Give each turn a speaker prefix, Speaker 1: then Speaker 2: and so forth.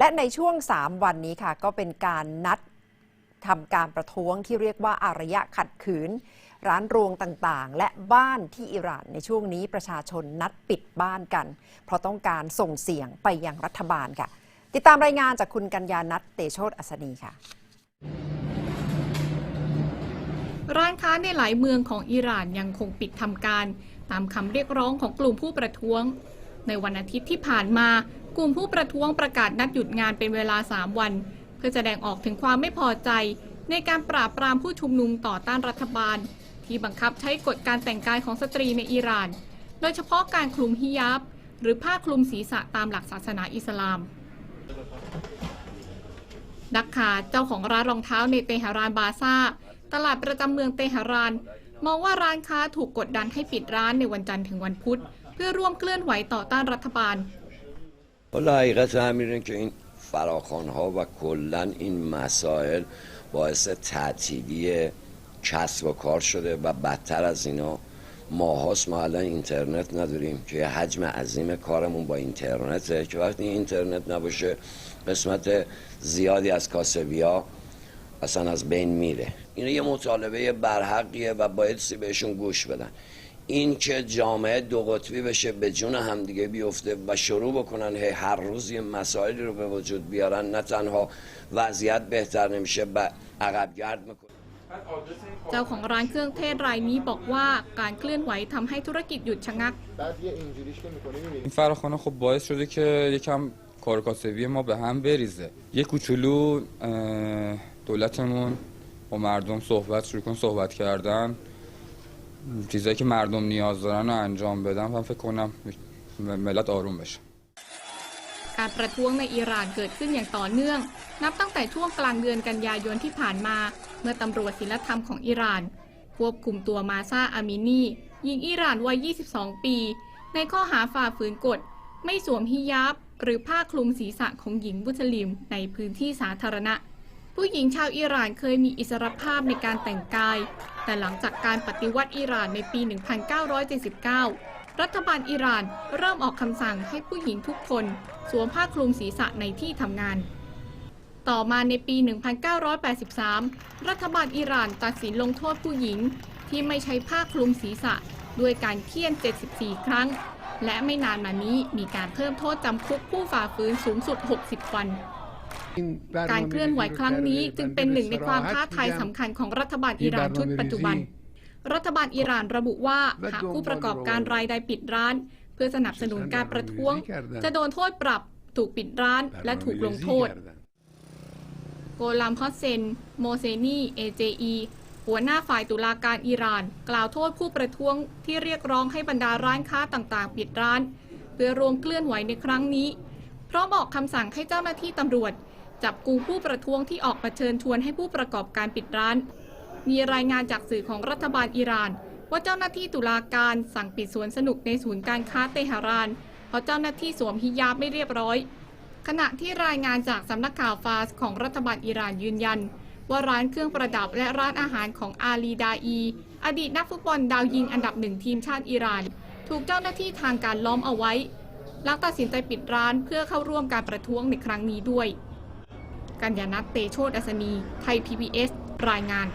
Speaker 1: และในช่วง 3 วันนี้ค่ะ ก็เป็นการนัดทำการประท้วงที่เรียกว่าอารยะขัดขืน ร้านรวงต่างๆ และบ้านที่อิหร่านในช่วงนี้ประชาชนนัดปิดบ้านกัน เพราะต้องการส่งเสียงไปยังรัฐบาลค่ะ ติดตามรายงานจากคุณกัญญานัทเตโชตอัศนีค่ะ
Speaker 2: ร้านค้าในหลายเมืองของอิหร่านยังคงปิดทำการ ตามคำเรียกร้องของกลุ่มผู้ประท้วง ในวันอาทิตย์ที่ผ่านมา ลุ่มผู้ประท้วงประกาศนัดหยุดงานเป็นเวลา 3 วัน เพื่อแสดงออกถึงความไม่พอใจ ในการปราบปรามผู้ชุมนุมต่อต้านรัฐบาล ที่บังคับใช้กฎการแต่งกายของสตรีในอิหร่าน โดยเฉพาะการคลุมฮิญาบ หรือผ้าคลุมศีรษะตามหลักศาสนาอิสลามดักข่าเจ้าของร้านรองเท้าในเตหะรานบาซ่า ตลาดประจำเมืองเตหะราน มองว่าร้านค้าถูกกดดันให้ปิดร้านในวันจันทร์ถึงวันพุธ เพื่อร่วมเคลื่อนไหวต่อต้านรัฐบาล
Speaker 3: حالا حقیقت همین اینه که این فراخان ها و کلا این مسائل باعث تعطیلی کسب و کار شده و بدتر از اینا. ماهاست ما الان اینترنت نداریم که حجم عظیم کارمون با اینترنته که وقتی اینترنت نباشه قسمت زیادی از کاسبی ها اصلا از بین میره. این یه مطالبه برحقیه و باید سی بهشون گوش بدن. این که جامعه دو قطبی بشه به جون همدیگه بیفته و شروع بکنن هی هر روز یه مسائلی رو به وجود بیارن نه تنها وضعیت بهتر نمیشه و عقبگرد میکنه
Speaker 2: เจ้าของร้านเครื่องเทศรายนี้บอกว่าการเคลื่อนไหวทำให้ธุรกิจหยุดชะงัก
Speaker 4: بعد یه اینجوریش که میکنی میبینی
Speaker 5: این فراخوانه خب باعث شده که یکم کارکاسبی ما به هم بریزه یه کوچولو اه، دولتمون با مردم صحبت شروع کن صحبت کردن چیزایی که مردم نیاز دارن رو انجام بدن من فکر کنم ملت آروم بشه
Speaker 2: การประท้วงในอิหร่านเกิดขึ้นอย่างต่อเนื่อง นับตั้งแต่ช่วงกลางเดือนกันยายนที่ผ่านมา เมื่อตำรวจศิลธรรมของอิหร่าน ควบคุมตัวมาซาอามินีหญิงอิหร่านวัย 22 ปี ในข้อหาฝ่าฝืนกฎ ไม่สวมฮิญาบ หรือผ้าคลุมศีรษะของหญิงมุสลิมในพื้นที่สาธารณะ ผู้หญิงชาวอิหร่านเคยมีอิสรภาพในการแต่งกาย แต่หลังจากการปฏิวัติอิหร่านในปี 1979 รัฐบาลอิหร่านเริ่มออกคำสั่งให้ผู้หญิงทุกคน สวมผ้าคลุมศีรษะในที่ทำงาน ต่อมาในปี 1983 รัฐบาลอิหร่านตัดสินลงโทษผู้หญิงที่ไม่ใช้ผ้าคลุมศีรษะด้วยการเคี่ยน 74 ครั้ง และไม่นานมานี้มีการเพิ่มโทษจำคุกผู้ฝ่าฝืนสูงสุด 60 วัน การเคลื่อนไหวครั้งนี้จึงเป็นหนึ่งในความท้าทายสำคัญของรัฐบาลอิหร่านชุดปัจจุบัน รัฐบาลอิหร่านระบุว่าหากผู้ประกอบการรายใดปิดร้าน เพื่อสนับสนุนการประท้วง จะโดนโทษปรับ ถูกปิดร้านและถูกลงโทษ โกลัมฮอสเซน โมเซนีเอเจอีหัวหน้าฝ่ายตุลาการอิหร่าน กล่าวโทษผู้ประท้วงที่เรียกร้องให้บรรดาร้านค้าต่างๆ ปิดร้าน เพื่อรวมเคลื่อนไหวในครั้งนี้ เพร้อมออกคำสั่งให้เจ้าหน้าที่ตำรวจ จับกลุ่มผู้ประท้วงที่ออกมาเชิญชวนให้ผู้ประกอบการปิดร้าน มีรายงานจากสื่อของรัฐบาลอิหร่าน ว่าเจ้าหน้าที่ตุลาการสั่งปิดสวนสนุกในศูนย์การค้าเตหะราน เพราะเจ้าหน้าที่สวมฮิญาบไม่เรียบร้อย ขณะที่รายงานจากสำนักข่าวฟาสของรัฐบาลอิหร่านยืนยัน ว่าร้านเครื่องประดับและร้านอาหารของอาลีดาอี อดีตนักฟุตบอลดาวยิงอันดับหนึ่งทีมชาติอิหร่าน ถูกเจ้าหน้าที่ทางการล้อมเอาไว้หลังตัดสินใจปิดร้านเพื่อเข้าร่วมการประท้วงในครั้งนี้ด้วย กัญญานัทเตโชตอัศนี ไทย PBS รายงาน